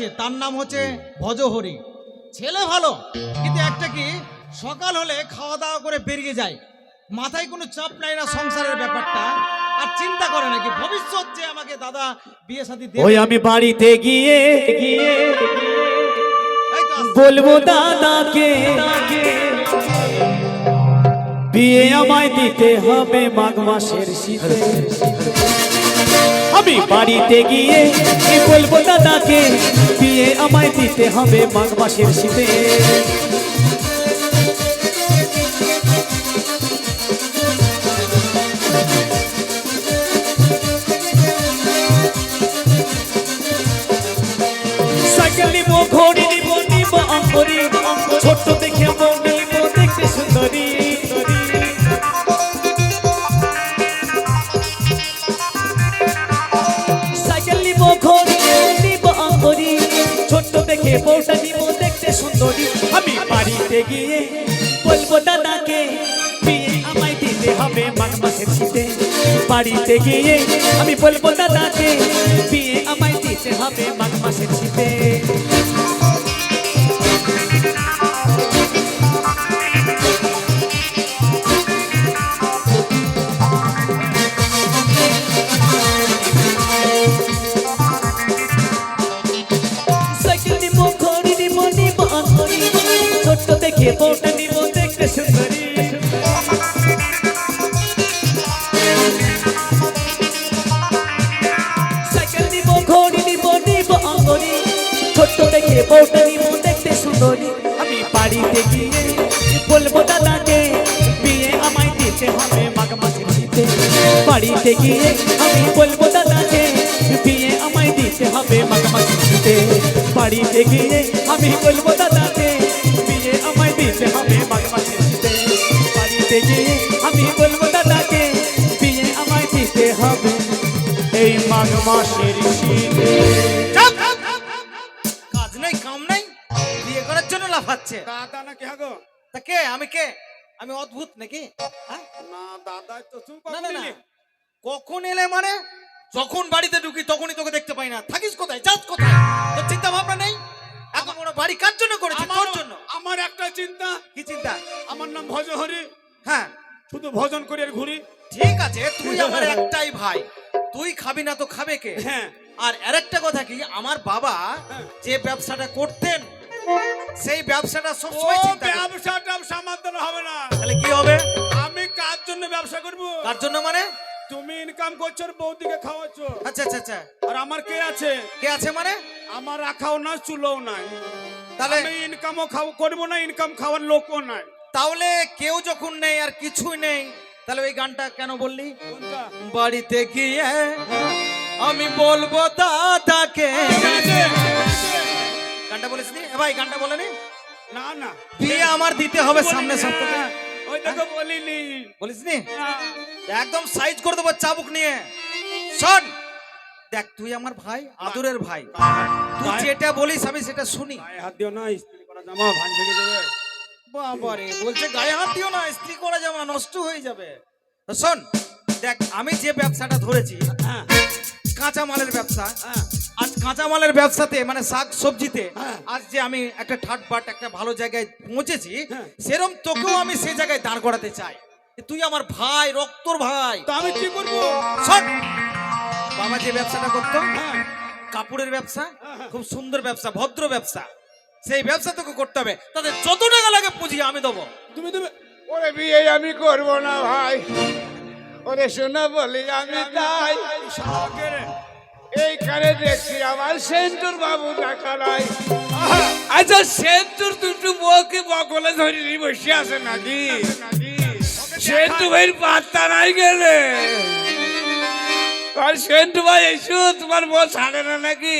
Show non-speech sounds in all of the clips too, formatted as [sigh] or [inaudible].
আছে তার নাম হচ্ছে ভজহরি। ছেলে ভালো কিন্তু একটা কি সকাল হলে খাওয়া দাওয়া করে বেরিয়ে যায়। মাথায় কোনো চাপ নাই না সংসারের ব্যাপারটা আর চিন্তা করে নাকি ভবিষ্যৎ যে আমাকে দাদা বিয়ে দেবে। ওই আমি বাড়িতে গিয়ে গিয়ে। বলব দাদাকে বিয়ে আমায় দিতে হবে মাঘ মাসের শীতে। বাড়িতে গিয়ে কি বলব দাদাকে? বিয়ে আমায় দিতে হবে মাঘ মাসের শীতে। ছোট্ট বাড়িতে গিয়ে আমি বলব দাদাকে বিয়ে আমায় দিতে হবে মাঘ মাসের শীতে। দেখে বউটা নিব দেখতে সুন্দরী। আমি বাড়িতে গিয়ে বলব দাদাকে, বিয়ে আমায় দিতে হবে মাঘ মাসের শীতে। বাড়িতে গিয়ে আমি বলব দাদাকে, বিয়ে আমায় দিতে হবে মাঘ মাসের শীতে। বাড়িতে গিয়ে আমি বলব দাদাকে, বিয়ে আমায় দিতে হবে মাঘ মাসের শীতে। বাড়িতে গিয়ে আমি বলব দাদাকে, বিয়ে আমায় দিতে হবে এই মাঘ মাসের শীতে। লাফাচ্ছে দাদা না কে গো? তা কে? আমি কে? আমি অদ্ভুত নাকি? হ্যাঁ? না দাদা তো তুই না কখন না। না কখন এলে মানে? যখন বাড়িতে ঢুকি তখনই তোকে দেখতে পাই না। থাকিস কোথায়? যাস কোথায়? তোর চিন্তা ভাবনা নেই এখন বড় বাড়ি কার জন্য করেছি তোর জন্য। আমার একটা চিন্তা। কি চিন্তা? আমার নাম ভজহরি। হ্যাঁ। শুধু ভজন করে আর ঘুরি। ঠিক আছে তুই আমার [laughs] একটাই ভাই। তুই খাবি না তো খাবে কে? হ্যাঁ। আর আরেকটা কথা কি আমার বাবা হ্যাঁ। যে ব্যবসাটা করতেন সেই ব্যবসাটা ও সবসময় চিন্তা করতেন। ব্যবসা ট্যাবসা হবে না। তাহলে কি হবে? আমি কার জন্য ব্যবসা করব? তার জন্য মানে? তুমি ইনকাম করছ আর বৌদিকে খাওয়াচ্ছ। আচ্ছা আচ্ছা আচ্ছা। আর আমার কে আছে? কে আছে মানে? আমার রাখাও না চুলোও নাই। তাহলে আমি ইনকামও খাও করব না ইনকাম খাওয়ার লোকও নাই। তাহলে কেউ যখন নেই আর কিছুই নেই তাহলে ওই গানটা কেন বললি? কোনটা? বাড়িতে গিয়ে আমি বলব দাদাকে। গানটা বলিস নি? ভাই গানটা বলেনি না। না বিয়ে আমার দিতে হবে সামনে সপ্তাহে। হ্যাঁ, ওই দেখো বলিনি। বলিস নি? একদম সাইজ করে দেবো চাবুক নিয়ে। শোন দেখ তুই আমার ভাই আদরের ভাই। তুই যেটা বলিস আমি সেটা শুনি। হাত দিও না স্ত্রী করা জামা ভান ভেঙে দেবে। বাবারে বলছে গায়ে হাত দিও না স্ত্রী করা জামা নষ্ট হয়ে যাবে। শোন দেখ আমি যে ব্যবসাটা ধরেছি হ্যাঁ। কাঁচা মালের ব্যবসা হ্যাঁ আজ কাঁচা মালের ব্যবসাতে মানে শাক সবজিতে হ্যাঁ। আজ যে আমি একটা ঠাট বাট একটা ভালো জায়গায় পৌঁছেছি হ্যাঁ। সেরম তোকেও আমি সেই জায়গায় দাঁড় করাতে চাই। তুই আমার ভাই রক্তর ভাই। তো আমি কি করব? বাবা যে ব্যবসাটা করতো হ্যাঁ। কাপড়ের ব্যবসা। খুব সুন্দর ব্যবসা ভদ্র ব্যবসা সেই ব্যবসা তোকে করতে হবে। তাদের যত টাকা লাগে পুঁজি আমি দেবো। তুমি তুমি ওরে বিয়ে আমি করব না ভাই। ওরে শোনা বলি আমি তাই। এইখানে দেখছি আমার সেন্টুর বাবু দেখা নাই। আচ্ছা সেন্টুর দুটো বউকে বকলে ধরে বসে আছে নাকি? সেন্টু ভাইয়ের পাত্তা নাই গেলে। আর সেন্টু ভাই এসো তোমার বউ ছাড়ে না নাকি?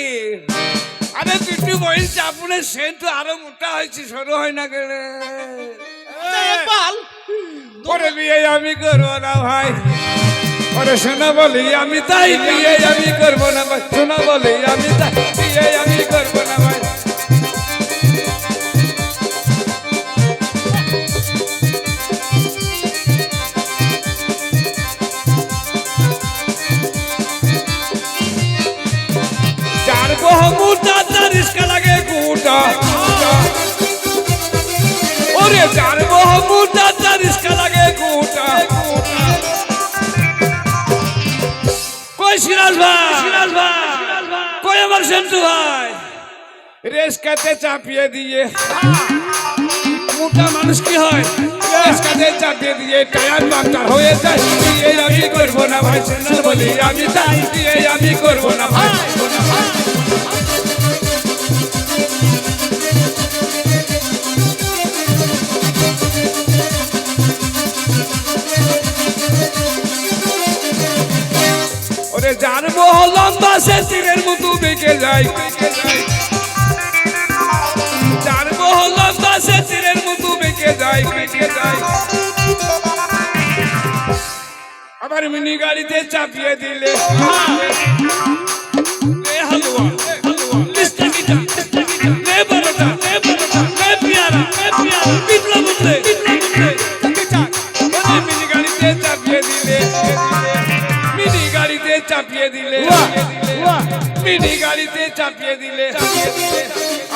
আরে দুটো বইয়ের চাপুনে সেন্টু আরও মোটা হয়েছে সরু হয় না গেলে। পাল। ওরে বিয়ে আমি করব না ভাই। ওরে সোনা বলি, আমি তাই বিয়ে আমি করব না ভাই। সোনা বলি, আমি তাই বিয়ে আমি করব না ভাই। ওরে, চার বহ গুটা রিস্কা লাগে সিরাজ ভাই। সিরাজ ভাই কই আমার সেন্টু ভাই? রেস্কাতে চাপিয়ে দিয়ে। মোটা মানুষ কি হয়? রেস্কাতে চাপিয়ে দিয়ে টায়ার পাংচার হয়ে যায়। দিয়ে আমি করব না ভাই সেন্টু বলি আমি তাই দিয়ে আমি করব না ভাই। সে তীরের মতো বেঁকে যায় জানব লম্বা সে তীরের মতো বেঁকে যায় বেঁকে যায় আবার মিনি গাড়িতে চাপিয়ে দিলে। চাপিয়ে দিলে। মিনি গাড়িতে চাপিয়ে দিলে।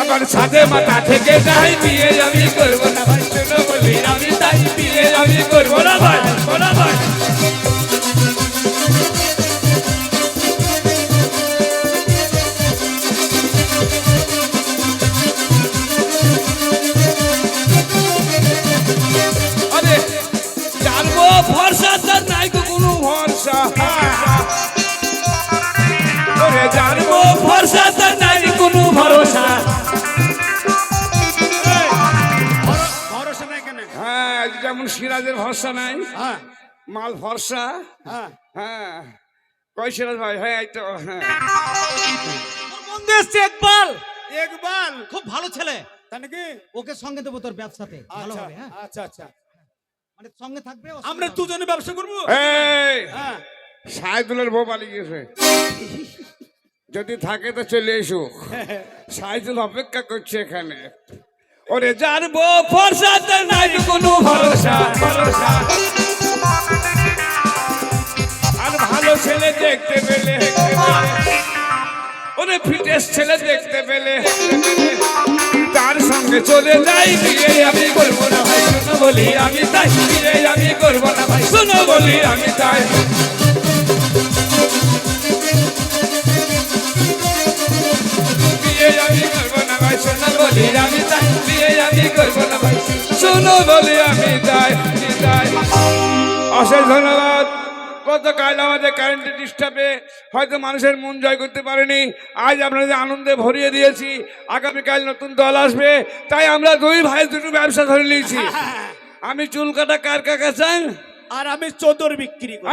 আমার সাথে মাথা থেকে যাই বিয়ে আমি করব না ভাই। বলি আমি তাই বিয়ে আমি করব না ভাই। না ভাই। ভরসা নাই? হ্যাঁ। মাল ভরসা? হ্যাঁ। হ্যাঁ। সিরাজ ভাই? হ্যাঁ এই তো হ্যাঁ। বন্ধু এসছে একবার একবার খুব ভালো ছেলে। তা নাকি? ওকে সঙ্গে দেবো তোর ব্যবসাতে। ভালো আচ্ছা হবে হ্যাঁ? আচ্ছা আচ্ছা। মানে সঙ্গে থাকবে আমরা দুজনে ব্যবসা করব? এই হ্যাঁ। সাইদুলের বউ পালিয়ে গেছে। [laughs] যদি থাকে তো চলে এসো। সাইদুল অপেক্ষা করছে এখানে। ওরে জানব ভরসা নাই কোনো ভরসা। ভরসা আর ভালো ছেলে দেখতে পেলে ওরে ফিটেস ছেলে দেখতে পেলে তার সঙ্গে চলে যাই, বিয়ে আমি করব না ভাই। শোনো বলি, আমি তাই, বিয়ে আমি করব না ভাই। শোনো বলি, আমি তাই। বিয়ে আমি করব না ভাই। শোনো বলি, আমি তাই করব না ভাই শোনো বলি আমি তাই আমি তাই। অশেষ ধন্যবাদ। গতকাল আমাদের কারেন্ট ডিস্টার্বে হয়তো মানুষের মন জয় করতে পারেনি। আজ আপনাদের আনন্দে ভরিয়ে দিয়েছি আগামীকাল নতুন দল আসবে। তাই আমরা দুই ভাই দুটো ব্যবসা ধরে নিয়েছি। [laughs] আমি চুল কাটা কার কাকা চান? আর আমি চোদর বিক্রি করি।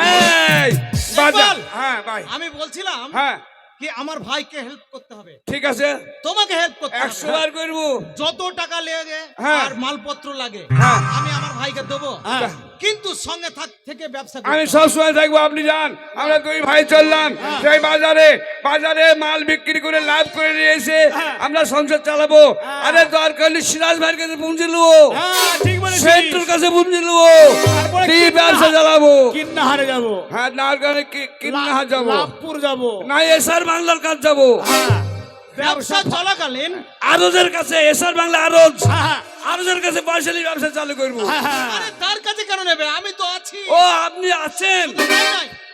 বাজার। হ্যাঁ ভাই আমি বলছিলাম হ্যাঁ। কি আমার ভাইকে হেল্প করতে হবে ঠিক আছে তোমাকে হেল্প করতে একশো হবে বার করব যত টাকা লেগে হ্যাঁ। আর মালপত্র লাগে হ্যাঁ। আমি আমার ভাইকে দেবো হ্যাঁ। কিন্তু সঙ্গে থাক থেকে ব্যবসা আমি হবে। সব সময় থাকব আপনি যান। আমরা দুই ভাই চললাম। সেই বাজারে বাজারে মাল বিক্রি করে লাভ করে নিয়ে এসে আমরা সংসার চালাবো। আরে দরকার হলে সিরাজ ভাইয়ের কাছে পুঁজি নেব হ্যাঁ ঠিক বলেছিস। সেন্টুর কাছে পুঁজি নেব তারপরে ব্যবসা চালাবো? কিন্না হারে যাব। হ্যাঁ নারগানে কিন্না যাব? লাভপুর যাব। না এসআর বাংলার কাজ যাব। হ্যাঁ। ব্যবসা চলাকালীন আরজের কাছে এসআর বাংলা আরজ হ্যাঁ, হ্যাঁ, আরজের কাছে পয়সালি ব্যবসা চালু করব। হ্যাঁ, হ্যাঁ। আরে তার কাছে কেন নেবে? আমি তো আছি। ও আপনি আছেন।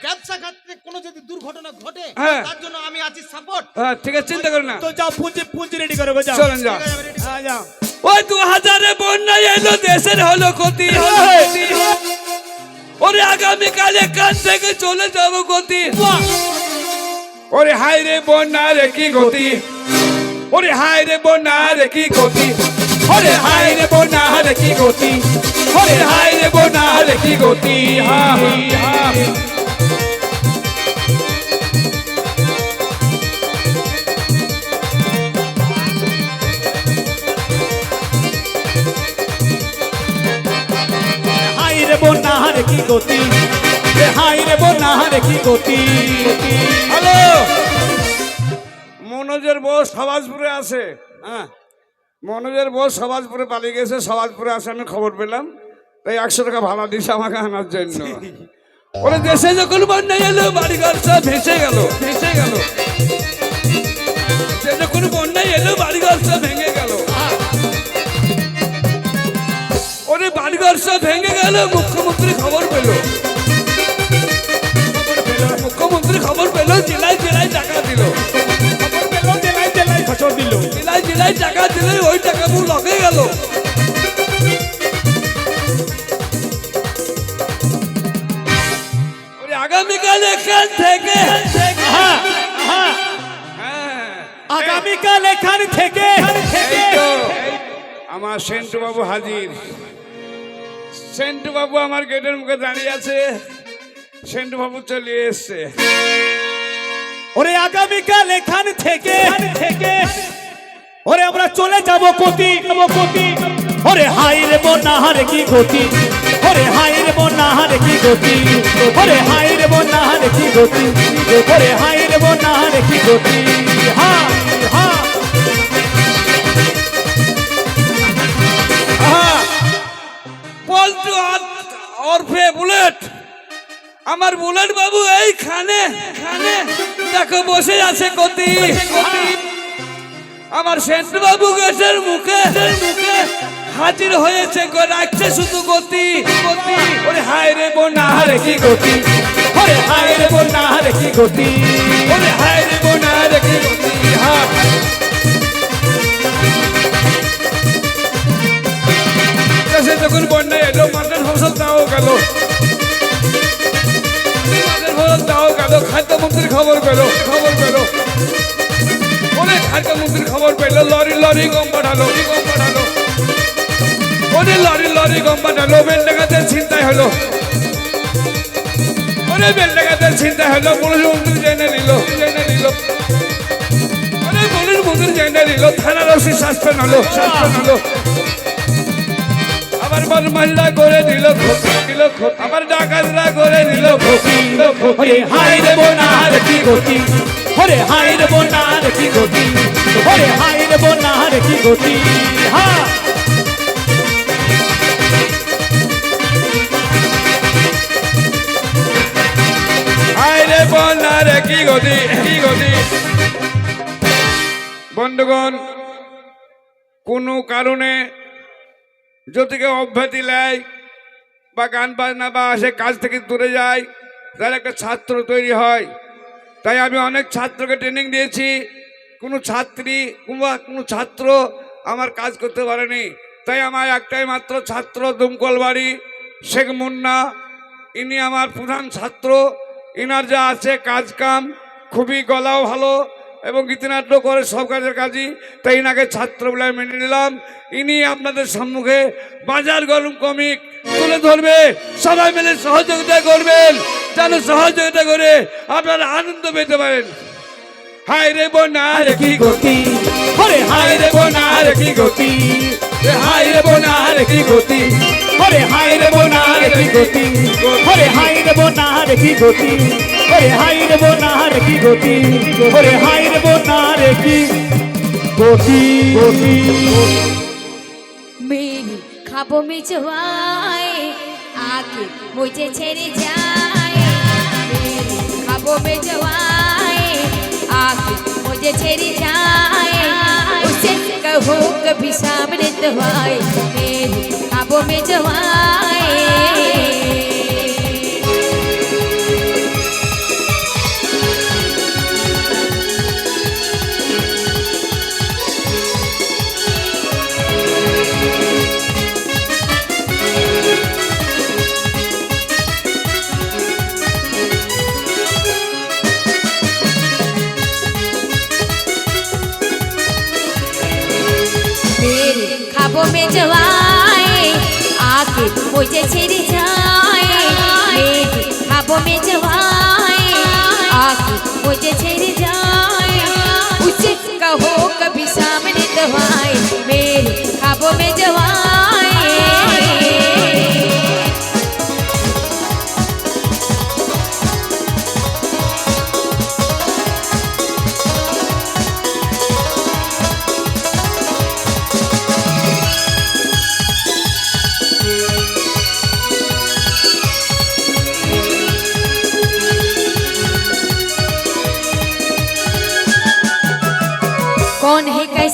ব্যবসা ক্ষেত্রে কোনো যদি দুর্ঘটনা ঘটে হ্যাঁ। তার জন্য আমি আছি সাপোর্ট হ্যাঁ ঠিক আছে চিন্তা করেন না। তো যাও পুঁজি পুঁজি রেডি করো যাও চলেন যাও। হ্যাঁ যাও। ওই দু হাজারে বন্যা এলো দেশের হলো ক্ষতি হলো ক্ষতি। ওরে আগামীকালে কান থেকে চলে যাব গতি ওরে হাই রে বন্যা রে কি গতি? ওরে হাই রে বন্যা রে কি গতি? ওরে হাই রে বন্যা রে কি গতি? ওরে হাই রে বন্যা রে কি গতি? হা, হি বন্যার কি গতি? রে হাই রে বন্যার কি গতি? হ্যালো? মনোজের বউ সবাজপুরে আছে। হ্যাঁ? মনোজের বউ সবাজপুরে পালিয়ে গেছে সবাজপুরে আছে আমি খবর পেলাম। তাই একশো টাকা ভাড়া দিছে আমাকে আনার জন্য। ওরে দেশে যখন বন্যা এলো, বাড়িঘর সব ভেসে গেল ভেসে গেল। যখন বন্যা এলো, বাড়িঘর সব ভেঙে গেল। ব্যবসা ভেঙে গেল, মুখ্যমন্ত্রী খবর পেল। মুখ্যমন্ত্রী খবর পেল জেলায় জেলায় টাকা দিল। খবর পেল জেলায় জেলায় খবর দিল। জেলায় জেলায় টাকা দিলে ওই টাকা মূল লগে গেল। আগামীকাল এখান থেকে আগামীকাল এখান থেকে। আমার সেন্টু বাবু হাজির। সেন্টু বাবু আমার গেটের মুখে দাঁড়িয়ে আছে। সেন্টু বাবু চলে এসছে। ওরে আগামীকাল এখান থেকে থেকে। ওরে আমরা চলে যাব কোটি কোটি ওরে হাই রে বন্যাহার কি গতি? ওরে হাই রে বন্যাহার কি গতি? ওরে হাই রে বন্যাহার কি গতি? ওরে হাই রে বন্যাহার কি গতি? হা হা। আহা, পল্টু আর- ওরফে বুলেট। আমার বুলেট বাবু এইখানে। খানে খানে দেখো বসে আছে গতি। আমার সেন্টু বাবু গেটের মুখে। মুখে হাজির হয়েছে গো, রাখছে শুধু গতি। গতি ওরে হায় রে বোনা হারে কি গতি? ওরে হায় রে বন্যাহার কি গতি? ওরে হায় রে বোনা রে কি গতি? হ্যাঁ যখন বন্যা এলো মাঠের ফসল তাও গেল। খাদ্যমন্ত্রীর খবর পেল খবর পেল। অনেক খাদ্যমন্ত্রীর খবর পেল, লরি লরি, গম পাঠালো গম পাঠালো অনেক লরি লরি, গম পাঠালো বেলডাঙ্গাতে চিন্তায় হলো। অনেক বেলডাঙ্গাতে চিন্তায় হলো, পুলিশ জেনে নিল জেনে নিল। অনেক পুলিশ মন্ত্রী জেনে নিল, থানার ওসি সাসপেন্ড হলো সাসপেন্ড হলো। আবার বদমাইশরা করে দিল ক্ষতি ডাকাতরা করে দিল হাই রে বন্যাহার কি গতি? ওরে হাই রে বন্যাহার কি গতি? ওরে হাই রে বন্যাহার কি গতি? হা! কি গতি কি গতি? বন্ধুগণ কোনো কারণে যদি কেউ অব্যাহতি নেয় বা গান বাজনা বা সে কাজ থেকে দূরে যায়, তাহলে একটা ছাত্র তৈরি হয়। তাই আমি অনেক ছাত্রকে ট্রেনিং দিয়েছি। কোনো ছাত্রী কিংবা কোনো ছাত্র আমার কাজ করতে পারেনি। তাই আমার একটাই মাত্র ছাত্র দুমকল বাড়ি শেখ মুন্না। ইনি আমার প্রধান ছাত্র। ইনার যা আছে কাজ কাম খুবই গলাও ভালো। এবং গীতিনাট্য করে সব কাজের কাজই তাই ইনাকে ছাত্র বলে মেনে নিলাম। ইনি আপনাদের সম্মুখে বাজার গরম কমিক তুলে ধরবে সবাই মিলে সহযোগিতা করবেন যেন সহযোগিতা করে আপনারা আনন্দ পেতে পারেন। হায় রে বোনার কি গতি? ওরে হাই রে বন্যাহার কি গতি? হায় রে বোনার কি গতি? ওরে হাই রে বন্যাহার কি গতি? ওরে হাই রে বন্যাহার কি গতি? ওরে হাই রে বন্যাহার কি গতি ওরে হাই রে বন্যাহার কি গতি গতি মেরি খাবো মেজওয়াই আগে মুঝে ছেড়ে যায় মেরি খাবো মেজওয়াই आके मुझे छेड़ी जाए उसे कहो कभी सामने तो आए मेरे ख्वाबों में जो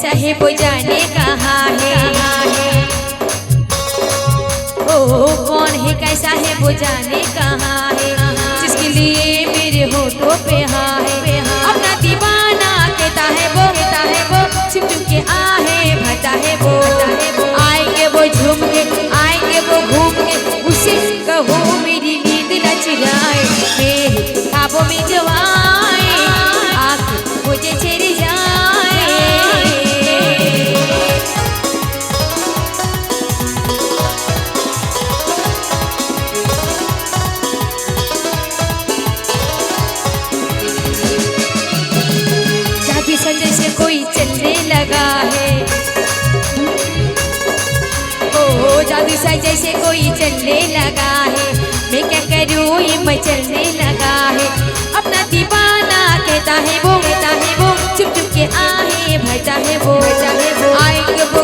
है है वो जाने कहाँ है? ओ, कौन है कैसा है वो जाने कहाँ है? जिसके लिए मेरे होठों पे हाँ है अपना दीवाना कहता है वो, कहता है वो, छुप छुप के आहे, भरता है वो। आएँगे वो झूम के आएँगे वो घूम के उसे कहो मेरी नींद न चुराए मेरे में जो सा जैसे कोई चलने लगा है। मैं क्या करूँ, ये मचलने लगा है। अपना दीवाना कहता है, वो कहता है, वो चुप चुप के आहे भरता है वो, भरता है वो। आएँगे वो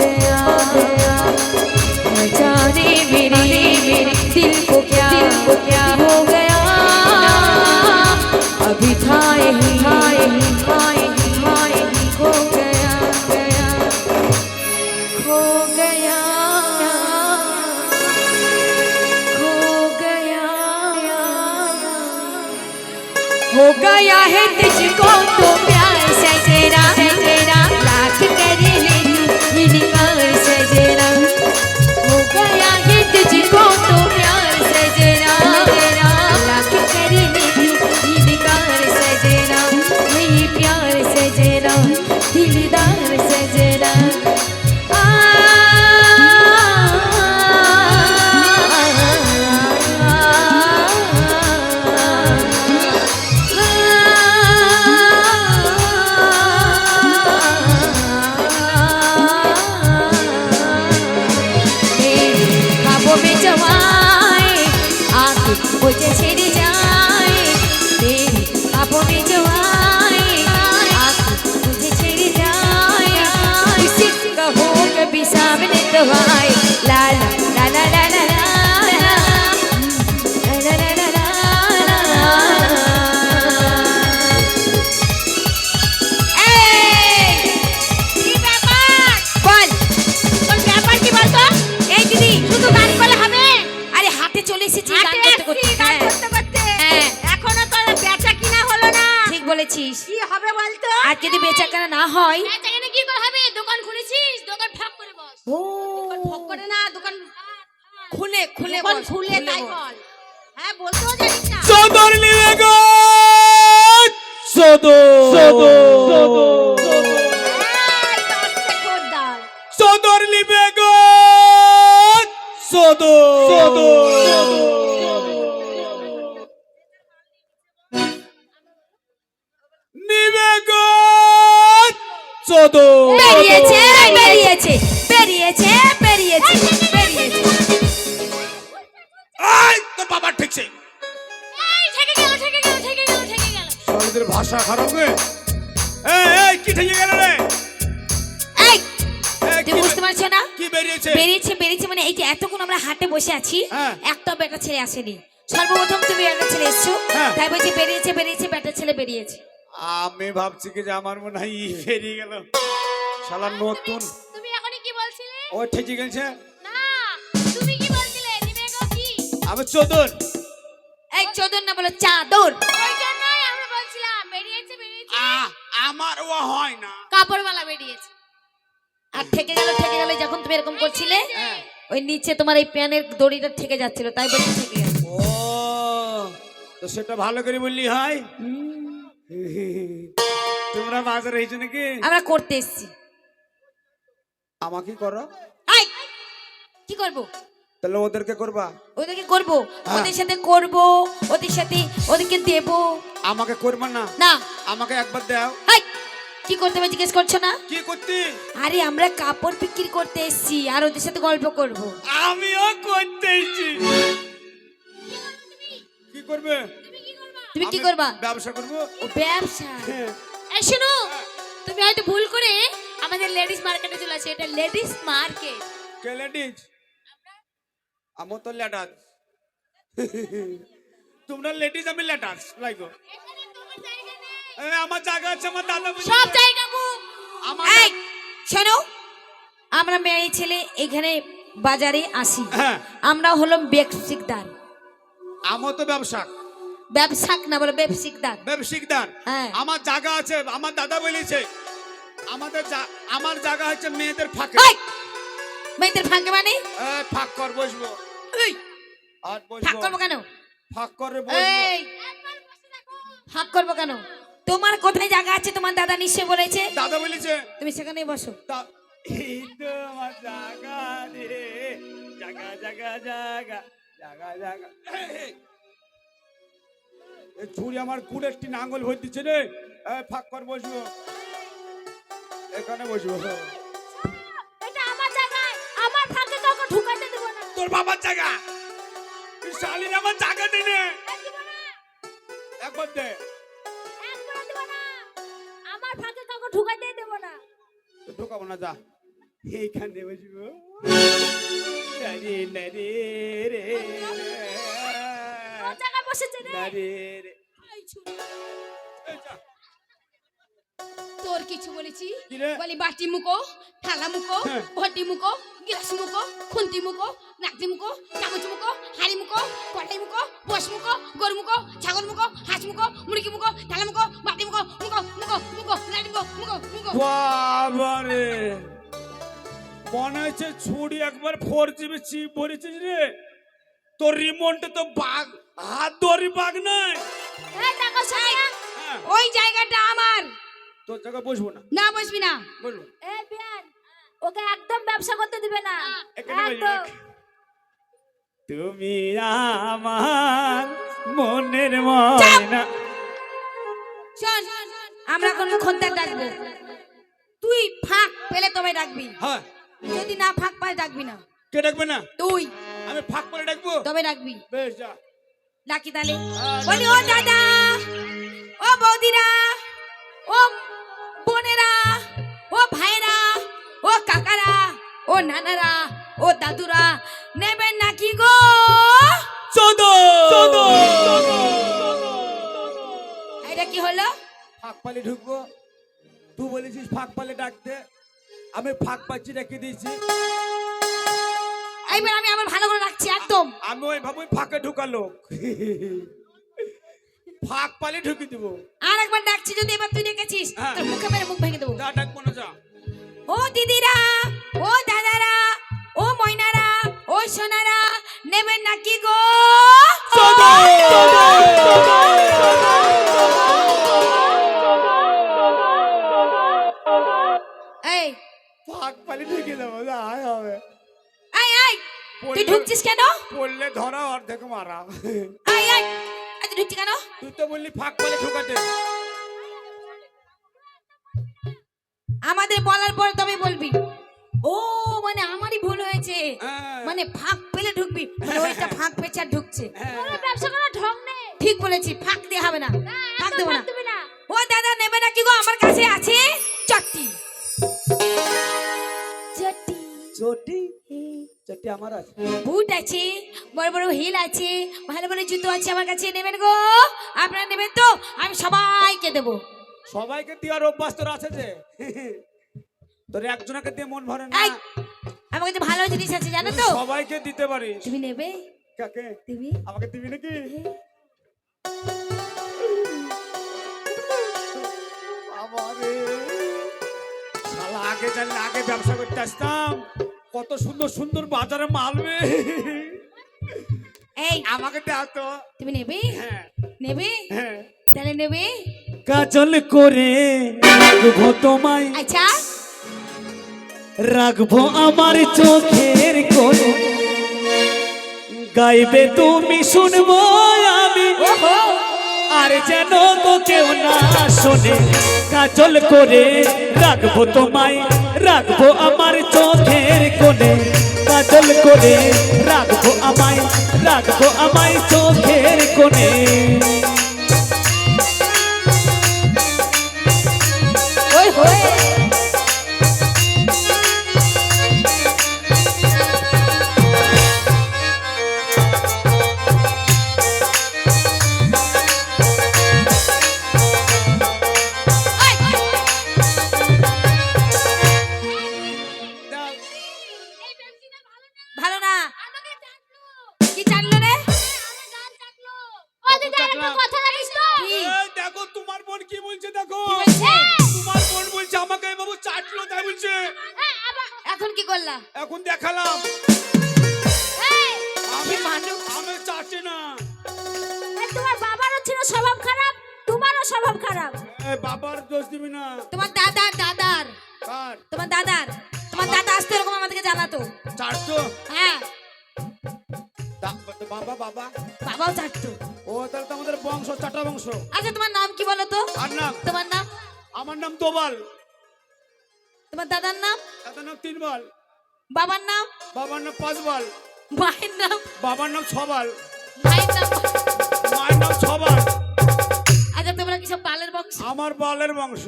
যদি বেচা কেনা না হয়। বেচাকেনা কি করে হবে? দোকান খুলেছিস? দোকান ফাঁক করে বস। ও। ফাঁক করে না দোকান খুলে খুলে বল, খুলে তাই বল। হ্যাঁ বলতেও জানিস না। সদর নিবে গো সদর সদর। সদর নিবে গো সদর নিবে আসেনি। সর্বপ্রথম তুমি একটা ছেলে এসছো। হ্যাঁ। তাই বলছি বেরিয়েছে বেরিয়েছে বেটা ছেলে বেরিয়েছে। আমি ভাবছি কি যে আমার মনে হয় ই বেরিয়ে গেল। শালা নতুন। তুমি এখনই কি বলছিলে? ও ঠিকই গেছে। না তুমি কি বলছিলে? নিবে কি? আমি চোদন এই চোদন না বলো চাদর। ওই জন্যই আমরা বলছিলাম বেরিয়েছে বেরিয়েছে। আমার ও হয় না। কাপড়ওয়ালা বেরিয়েছে। আর ঠেকে গেল ঠেকে গেল যখন তুমি এরকম করছিলে? ওই নিচে তোমার এই প্যানের দড়িটা ঠেকে যাচ্ছিল তাই বলছি ঠেকে ও তো সেটা ভালো করে বললি হয় তোমরা বাজারে হয়েছো নাকি? আমরা করতে এসছি। আমাকে করো। আই! কি করব? তাহলে ওদেরকে করবা? ওদেরকে করব হ্যাঁ। ওদের সাথে করব ওদের সাথে ওদেরকে দেব। আমাকে করবা না? না। আমাকে একবার দাও। হাই! কি করতে হবে জিজ্ঞেস করছ না? কি করতে? আরে আমরা কাপড় বিক্রি করতে এসেছি আর ওদের সাথে গল্প করব। আমিও করতেছি কি করবে? তুমি কি করবা? ব্যবসা করব? ব্যবসা? এই শোনো তুমি হয়তো ভুল করে আমাদের লেডিস মার্কেটে চলে আসছো। এটা লেডিস মার্কেট। কে লেডিজ আমো তো লেটাস। তোমরা লেডিস আমি লেটাস। লাইগো। এ, আমার জায়গা আছে আমার দাদা সব জায়গা আমার শোনো আমরা মেয়ে ছেলে এখানে বাজারে আসি। হ্যাঁ। আমরা হলাম ব্যবসিকদার আমো তো ব্যবসা ব্যবসাক না বলে ব্যবসিকদার ব্যবসায়িকদার হ্যাঁ। আমার জায়গা আছে আমার দাদা বলেছে। আমাদের আমার জায়গা হচ্ছে মেয়েদের ফাঁকে। মেয়েদের ফাঁকে মানে? ফাঁক কর বসবো। এই, আর ফাঁক বসবো করব কেন? ফাঁক করে বসবো। এই ফাঁক করব কেন? তোমার কোথায় জায়গা আছে? তোমার দাদা নিশ্চয় বলেছে। দাদা বলেছে। তুমি সেখানেই বসো। ছুরি আমার কুড়ে একটি নাঙ্গল ভর দিচ্ছে রে। ফাঁক কর বসবো। এখানে বসবো। এটা আমার আমার ফাঁকে কাউকে ঢুকাতে দেবো না। তোর বাবার জায়গা। শালির আমার জায়গা দিনে। একবার দে। তো ঢোকাবো না যা এইখানে বসবো। তোর কিছু বলেছি? বলি বাটি মুখো থালা মুখো হ্যাঁ। ভটি মুখো গ্লাস মুখো খুন্তি মুখো নাকটি মুখো চামচ মুখো হাড়ি মুখো কটাই মুখো বস মুখো গরু মুখো ছাগল মুখো হাঁস মুখো মুরগি মুখো থালা মুখো। বাটি মুখো মুখো মুখো মুখো লাডি মুখো মুখো মুখো বাবারে! মনে হচ্ছে ছুরি একবার ফোর জিবি চিপ ভরেছিস রে। তোর রিমোটে তো বাঘ হাত ধরি বাঘ নাই। এই দেখো হ্যাঁ, ওই জায়গাটা আমার। তোর জায়গায় বসবো না? না বসবি না। বিয়ান ওকে একদম ব্যবসা করতে দিবে না। একদম। তুমি আমার মনের ময়না। শোন আমরা কোন খন্তার ডাকবো। তুই ফাঁক পেলে তবে ডাকবি। হ্যাঁ। যদি না ফাঁক পায় ডাকবি না। কে ডাকবে না? তুই। আমি ফাঁক করে ডাকবো? তবে ডাকবি। বেশ যা। ডাকি তাহলে। হ্যাঁ, বলি ও দাদা ও বৌদিরা ও বোনেরা ও ভাইরা ও কাকারা ও নানারা ও দাদুরা নেবেন নাকি গো? চোদো! এটা কি হলো? ফাঁক পালে ঢুকবো। তুই বলেছিস ফাঁক পালে ডাকতে। আমি ফাঁক পাচ্ছি রেখে দিয়েছি। এইবার আমি আবার ভালো করে রাখছি একদম। আমি ওই ভাবে ফাঁকে ঢুকালো ফাঁক পালে ঢুকে দিব। আর একবার ডাকছি যদি এবার তুই ডেকেছিস হ্যাঁ। তোর মুখে মেরে মুখ ভেঙে দেবো। যা ডাকবো না যা। ও দিদিরা ও দাদারা ময়নারা ও সোনারা নেবেন নাকি গো? এই ফাঁক পালে ঢুকে দেবো আয় হবে। এই এই তুই ঢুকছিস কেন? পড়লে ধরা অর্ধেক মারা। তুই ঢুকছিস কেন? তুই তো বললি ফাঁক পালে ঢুকাতে। আমাদের বলার পরে তবে বলবি। ও মানে আমারই ভুল হয়েছে। হ্যাঁ। মানে ফাঁক পেলে ঢুকবি মানে ওইটা ফাঁক পেঁচে আর ঢুকছে। তোর ব্যবসা করার ঢং নেই। ঠিক বলেছি ফাঁক দিয়ে হবে না। ফাঁক দেবো না। না। ও দাদা নেবে নাকি গো? আমার কাছে আছে চট্টি চট্টি চটি? চটি আমার আছে। বুট আছে বড় বড় হিল আছে ভালো ভালো জুতো আছে আমার কাছে নেবেন গো? আপনারা নেবেন তো? আমি সবাইকে দেবো। সবাইকে দেওয়ার অভ্যাস তোর আছে যে? তোর একজনকে দিয়ে মন ভরে না। এই আমার কাছে ভালো জিনিস আছে জানো তো? সবাইকে দিতে পারিস। তুমি নেবে? কাকে? তুমি? আমাকে দিবি নাকি? বাবারে শালা আগে জানলে আগে ব্যবসা করতে আসতাম। কত সুন্দর সুন্দর বাজারে মালবে এই আমাকে দেওয়া তো। তুমি নেবে? হ্যাঁ। নেবে? হ্যাঁ। তাহলে নেবে? কাজল করে তোমায় আচ্ছা। রাখব আমার চোখের কোণে। গাইবে তুমি শুনব আমি। আর যেন তো কেউ না শোনে। কাজল করে রাখব তোমায় রাখব আমার চোখের কোণে। কাজল করে রাখব আমায় রাখব আমায় বাবার দোষ দিবি না। তোমার দাদার দাদার। কার? তোমার দাদার। তোমার দাদা আসতে এরকম আমাদেরকে জানাতো। চাটতো হ্যাঁ। বাবা বাবা? বাবাও চাটতো ও তাহলে তো আমাদের বংশ চাটা বংশ। আচ্ছা তোমার নাম কি বলো তো? আর নাম? তোমার নাম? আমার নাম তোবাল। তোমার দাদার নাম? দাদার নাম তিনবাল। বাবার নাম? বাবার নাম পাঁচবাল। মায়ের নাম? বাবার নাম ছবাল। মায়ের নাম? মায়ের নাম ছবাল। সব বংশ? আমার বালের বংশ।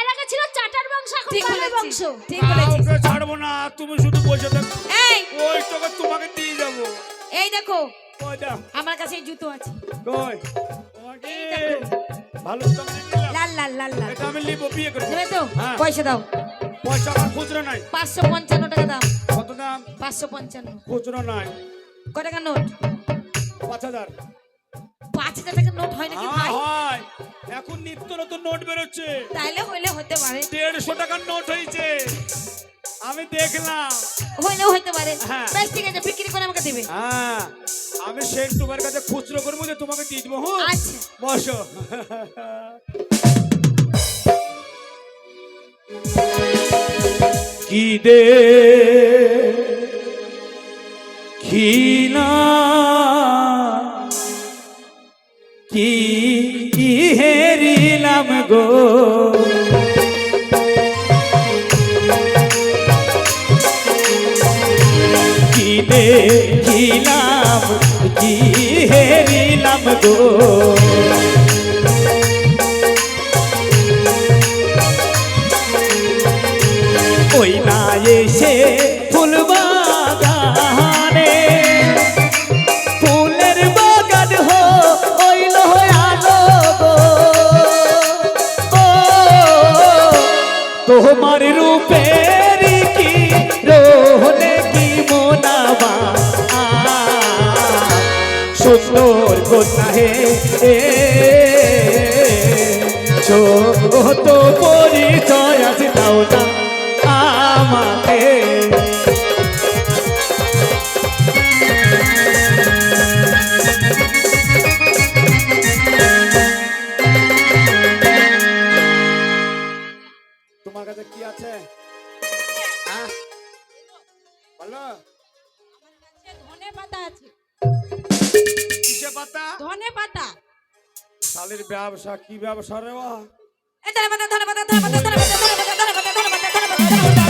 এলাকা ছিল চাটার বংশ এখন ঠিক পালের বলেছিস ঠিক বলেছিস। কাউকে ছাড়বো না তুমি শুধু বসে থাকো। এই! ওই তোকে তোমাকে দিয়ে যাব। এই দেখো ওই আমার কাছে এই জুতো আছে। কই তোমাকে এই দেখো। ভালো তো আমি নিলাম। লাল লাল লাল লাল। এটা আমি নিবো বিয়ে করব। নেবে তো? হ্যাঁ। পয়সা দাও। পয়সা আমার খুচরো নাই। পাঁচশো পঞ্চান্ন টাকা দাও। কত দাম? পাঁচশো পঞ্চান্ন। খুচরো নাই। ক টাকা নোট? পাঁচ হাজার। পাঁচ হাজার টাকা নোট হয় নাকি হ্যাঁ, ভাই? হয়। এখন নিত্য নতুন নোট বেরোচ্ছে। তাইলে হইলে হতে পারে। দেড়শো টাকার নোট হয়েছে আমি দেখলাম। হইলেও হইতে পারে। হ্যাঁ। ঠিক আছে বিক্রি করে আমাকে দেবে। হ্যাঁ। আমি শেখ তোমার কাছে খুচরো করব যে তোমাকে দিয়ে দেবো? আচ্ছা। বসো। কি দে খিলা গো। কি কিলাম কি হেরিলাম গো? ছোট পরি da da